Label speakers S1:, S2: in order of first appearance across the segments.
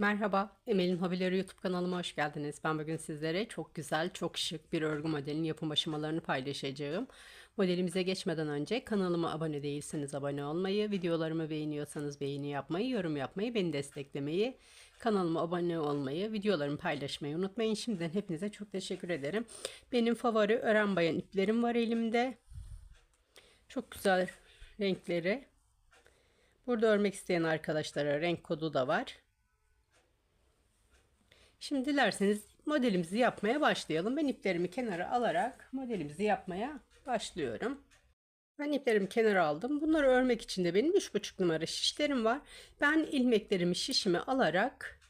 S1: Merhaba, Emel'in Hobileri YouTube kanalıma hoş geldiniz. Ben bugün sizlere çok güzel, çok şık bir örgü modelinin yapım aşamalarını paylaşacağım. Modelimize geçmeden önce kanalıma abone değilseniz abone olmayı, videolarımı beğeniyorsanız beğeni yapmayı, yorum yapmayı, beni desteklemeyi, kanalıma abone olmayı, videolarımı paylaşmayı unutmayın. Şimdiden hepinize çok teşekkür ederim. Benim favori ören bayan iplerim var elimde. Çok güzel renkleri. Burada örmek isteyen arkadaşlara renk kodu da var. Şimdi dilerseniz modelimizi yapmaya başlayalım. Ben iplerimi kenara alarak modelimizi yapmaya başlıyorum. Ben iplerimi kenara aldım. Bunları örmek için de benim 3,5 numara şişlerim var. Ben ilmeklerimi şişime alarak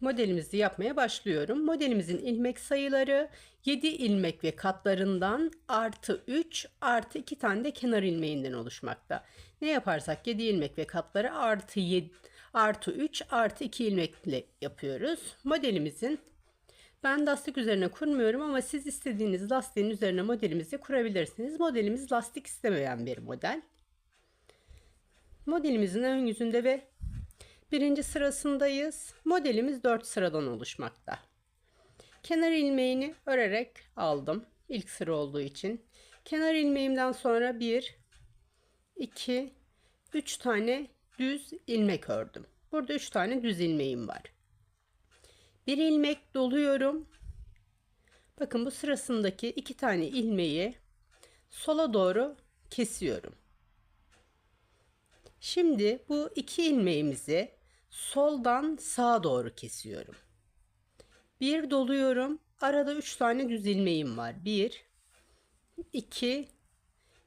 S1: modelimizi yapmaya başlıyorum. Modelimizin ilmek sayıları 7 ilmek ve katlarından artı 3 artı 2 tane de kenar ilmeğinden oluşmakta. Ne yaparsak 7 ilmek ve katları artı 7 artı 3 artı 2 ilmekle yapıyoruz. Modelimizin ben lastik üzerine kurmuyorum ama siz istediğiniz lastiğin üzerine modelimizi kurabilirsiniz. Modelimiz lastik istemeyen bir model. Modelimizin ön yüzünde ve birinci sırasındayız. Modelimiz 4 sıradan oluşmakta. Kenar ilmeğini örerek aldım. İlk sıra olduğu için. Kenar ilmeğimden sonra 1, 2, 3 tane düz ilmek ördüm. Burada 3 tane düz ilmeğim var. Bir ilmek doluyorum. Bakın bu sırasındaki iki tane ilmeği sola doğru kesiyorum. Şimdi bu iki ilmeğimizi soldan sağa doğru kesiyorum. Bir doluyorum. Arada üç tane düz ilmeğim var. Bir, iki,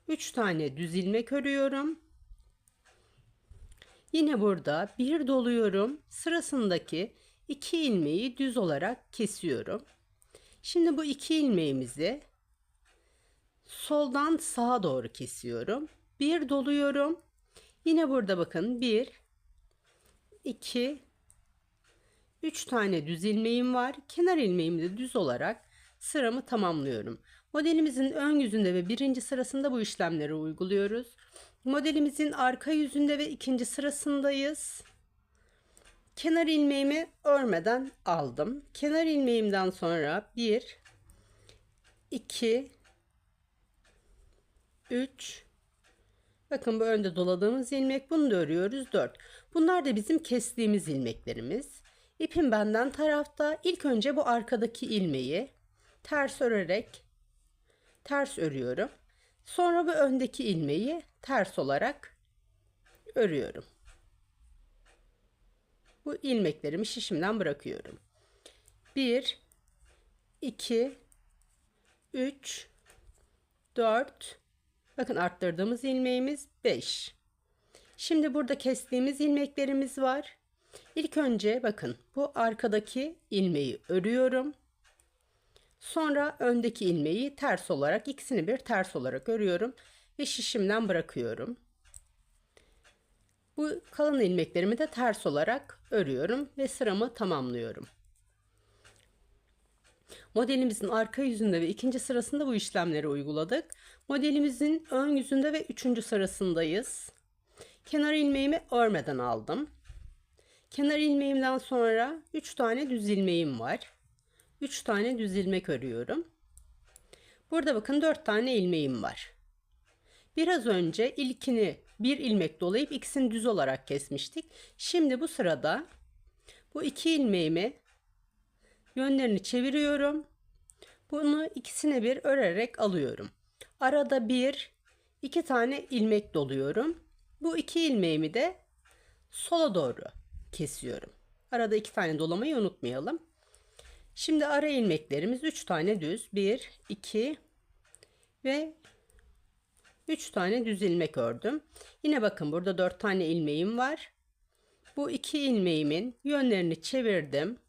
S1: üç tane düz ilmek örüyorum. Yine burada bir doluyorum. Sırasındaki iki ilmeği düz olarak kesiyorum. Şimdi bu iki ilmeğimizi soldan sağa doğru kesiyorum. Bir doluyorum. Yine burada bakın bir, iki, üç tane düz ilmeğim var. Kenar ilmeğimi de düz olarak sıramı tamamlıyorum. Modelimizin ön yüzünde ve birinci sırasında bu işlemleri uyguluyoruz. Modelimizin arka yüzünde ve ikinci sırasındayız. Kenar ilmeğimi örmeden aldım. Kenar ilmeğimden sonra 1 2 3 Bakın bu önde doladığımız ilmek. Bunu da örüyoruz 4. Bunlar da bizim kestiğimiz ilmeklerimiz. İpim benden tarafta. İlk önce bu arkadaki ilmeği ters örerek ters örüyorum. Sonra bu öndeki ilmeği ters olarak örüyorum. Bu ilmeklerimi şişimden bırakıyorum. 1 2 3 4 Bakın arttırdığımız ilmeğimiz 5. Şimdi burada kestiğimiz ilmeklerimiz var. İlk önce bakın bu arkadaki ilmeği örüyorum. Sonra öndeki ilmeği ters olarak ikisini bir ters olarak örüyorum ve şişimden bırakıyorum. Bu kalın ilmeklerimi de ters olarak örüyorum ve sıramı tamamlıyorum. Modelimizin arka yüzünde ve ikinci sırasında bu işlemleri uyguladık. Modelimizin ön yüzünde ve üçüncü sırasındayız. Kenar ilmeğimi örmeden aldım. Kenar ilmeğimden sonra 3 tane düz ilmeğim var. 3 tane düz ilmek örüyorum. Burada bakın 4 tane ilmeğim var. Biraz önce ilkini bir ilmek dolayıp ikisini düz olarak kesmiştik. Şimdi bu sırada bu iki ilmeğimi yönlerini çeviriyorum. Bunu ikisine bir örerek alıyorum. Arada bir iki tane ilmek doluyorum. Bu iki ilmeğimi de sola doğru kesiyorum. Arada iki tane dolamayı unutmayalım. Şimdi ara ilmeklerimiz 3 tane düz. 1, 2 ve 3 tane düz ilmek ördüm. Yine bakın burada 4 tane ilmeğim var. Bu iki ilmeğimin yönlerini çevirdim.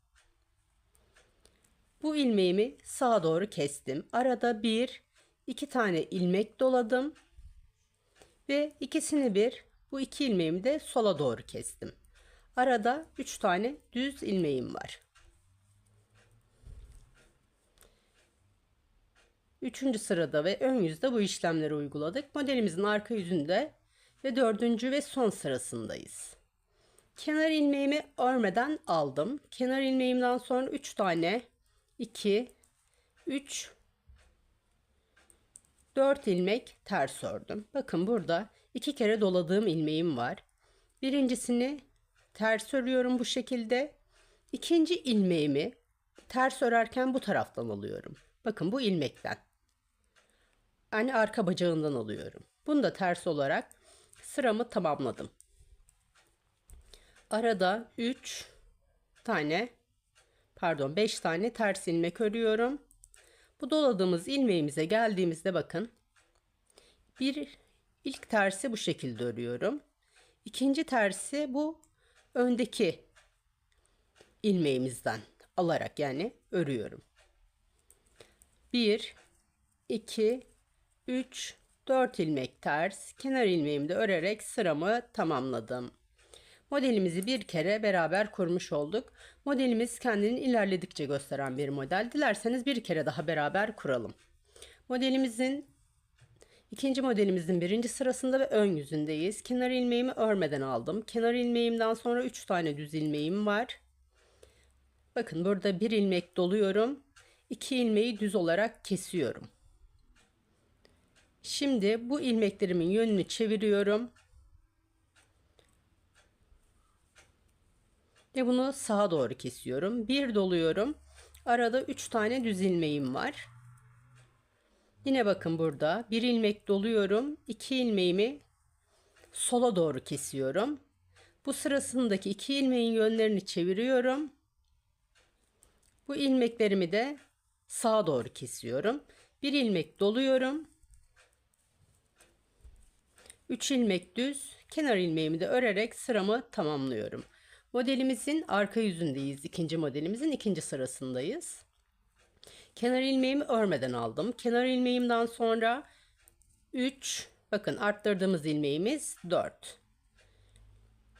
S1: Bu ilmeğimi sağa doğru kestim. Arada bir, iki tane ilmek doladım. Ve ikisini bir, bu iki ilmeğimi de sola doğru kestim. Arada üç tane düz ilmeğim var. Üçüncü sırada ve ön yüzde bu işlemleri uyguladık. Modelimizin arka yüzünde ve dördüncü ve son sırasındayız. Kenar ilmeğimi örmeden aldım. Kenar ilmeğimden sonra 3 tane 2 3 4 ilmek ters ördüm. Bakın burada iki kere doladığım ilmeğim var. Birincisini ters örüyorum bu şekilde. İkinci ilmeğimi ters örerken bu taraftan alıyorum. Bakın bu ilmekten. Yani arka bacağından alıyorum. Bunu da ters olarak sıramı tamamladım. Arada 3 tane pardon 5 tane ters ilmek örüyorum. Bu doladığımız ilmeğimize geldiğimizde bakın. Bir ilk tersi bu şekilde örüyorum. İkinci tersi bu öndeki ilmeğimizden alarak yani örüyorum. 1 2 3 4 ilmek ters kenar ilmeğimi de örerek sıramı tamamladım. Modelimizi bir kere beraber kurmuş olduk. Modelimiz kendini ilerledikçe gösteren bir model. Dilerseniz bir kere daha beraber kuralım. Modelimizin ikinci modelimizin birinci sırasında ve ön yüzündeyiz. Kenar ilmeğimi örmeden aldım. Kenar ilmeğimden sonra 3 tane düz ilmeğim var. Bakın burada bir ilmek doluyorum. 2 ilmeği düz olarak kesiyorum. Şimdi bu ilmeklerimin yönünü çeviriyorum. Ve bunu sağa doğru kesiyorum. Bir doluyorum. Arada 3 tane düz ilmeğim var. Yine bakın burada bir ilmek doluyorum. 2 ilmeğimi sola doğru kesiyorum. Bu sırasındaki iki ilmeğin yönlerini çeviriyorum. Bu ilmeklerimi de sağa doğru kesiyorum. Bir ilmek doluyorum. 3 ilmek düz, kenar ilmeğimi de örerek sıramı tamamlıyorum. Modelimizin arka yüzündeyiz. İkinci modelimizin ikinci sırasındayız. Kenar ilmeğimi örmeden aldım. Kenar ilmeğimden sonra 3 bakın arttırdığımız ilmeğimiz 4.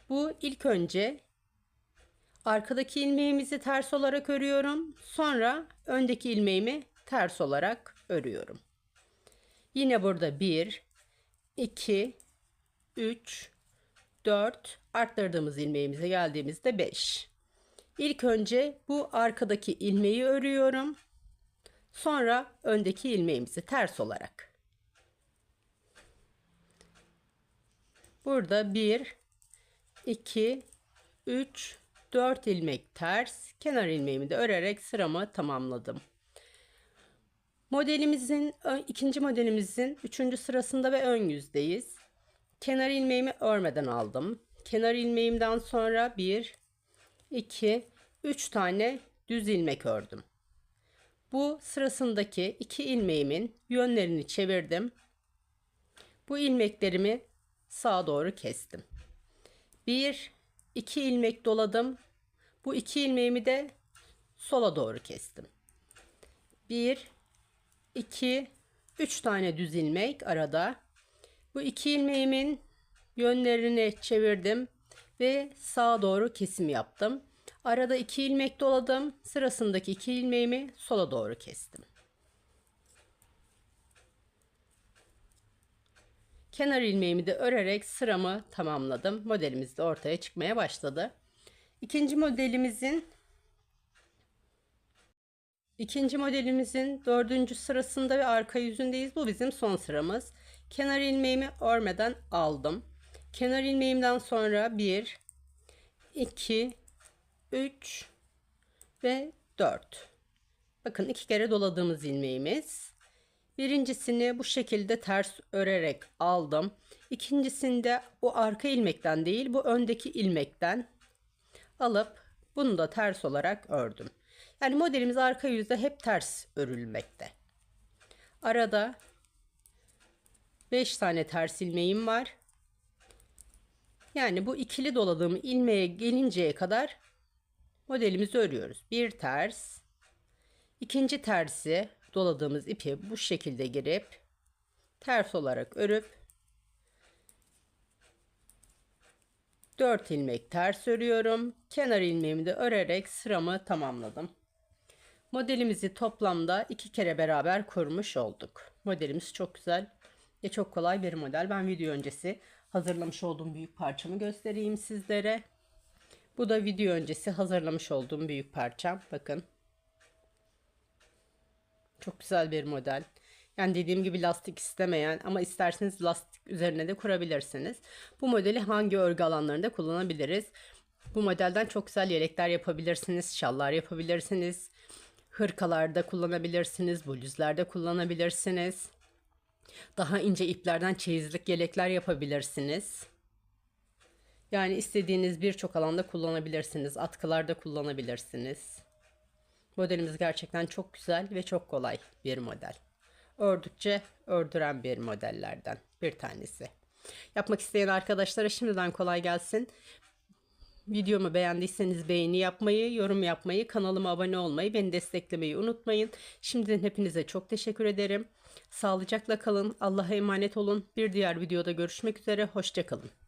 S1: Bu ilk önce arkadaki ilmeğimizi ters olarak örüyorum. Sonra öndeki ilmeğimi ters olarak örüyorum. Yine burada 1 2 3 4 arttırdığımız ilmeğimize geldiğimizde 5. İlk önce bu arkadaki ilmeği örüyorum. Sonra öndeki ilmeğimizi ters olarak. Burada 1 2 3 4 ilmek ters, kenar ilmeğimi de örerek sıramı tamamladım. Modelimizin ikinci modelimizin üçüncü sırasında ve ön yüzdeyiz. Kenar ilmeğimi örmeden aldım. Kenar ilmeğimden sonra 1 2 3 tane düz ilmek ördüm. Bu sırasındaki iki ilmeğimin yönlerini çevirdim. Bu ilmeklerimi sağa doğru kestim. 1 2 ilmek doladım. Bu iki ilmeğimi de sola doğru kestim. 1 2 3 tane düz ilmek arada bu iki ilmeğimin yönlerini çevirdim ve sağa doğru kesim yaptım. Arada iki ilmek doladım. Sırasındaki iki ilmeğimi sola doğru kestim. Kenar ilmeğimi de örerek sıramı tamamladım. Modelimiz de ortaya çıkmaya başladı. İkinci modelimizin ikinci modelimizin dördüncü sırasında ve arka yüzündeyiz. Bu bizim son sıramız. Kenar ilmeğimi örmeden aldım. Kenar ilmeğimden sonra 1, 2, 3 ve 4. Bakın iki kere doladığımız ilmeğimiz. Birincisini bu şekilde ters örerek aldım. İkincisinde bu arka ilmekten değil bu öndeki ilmekten alıp bunu da ters olarak ördüm. Yani modelimiz arka yüzde hep ters örülmekte. Arada 5 tane ters ilmeğim var. Yani bu ikili doladığım ilmeğe gelinceye kadar modelimizi örüyoruz. Bir ters, ikinci tersi doladığımız ipi bu şekilde girip ters olarak örüp 4 ilmek ters örüyorum. Kenar ilmeğimi de örerek sıramı tamamladım. Modelimizi toplamda iki kere beraber kurmuş olduk. Modelimiz çok güzel ve çok kolay bir model. Ben video öncesi hazırlamış olduğum büyük parçamı göstereyim sizlere. Bu da video öncesi hazırlamış olduğum büyük parçam. Bakın. Çok güzel bir model. Yani dediğim gibi lastik istemeyen ama isterseniz lastik üzerine de kurabilirsiniz. Bu modeli hangi örgü alanlarında kullanabiliriz? Bu modelden çok güzel yelekler yapabilirsiniz, şallar yapabilirsiniz, hırkalarda kullanabilirsiniz, bluzlarda kullanabilirsiniz. Daha ince iplerden çeyizlik yelekler yapabilirsiniz. Yani istediğiniz birçok alanda kullanabilirsiniz. Atkılarda kullanabilirsiniz. Modelimiz gerçekten çok güzel ve çok kolay bir model. Ördükçe ördüren bir modellerden bir tanesi. Yapmak isteyen arkadaşlara şimdiden kolay gelsin. Videomu beğendiyseniz beğeni yapmayı, yorum yapmayı, kanalıma abone olmayı, beni desteklemeyi unutmayın. Şimdiden hepinize çok teşekkür ederim. Sağlıcakla kalın, Allah'a emanet olun. Bir diğer videoda görüşmek üzere, hoşçakalın.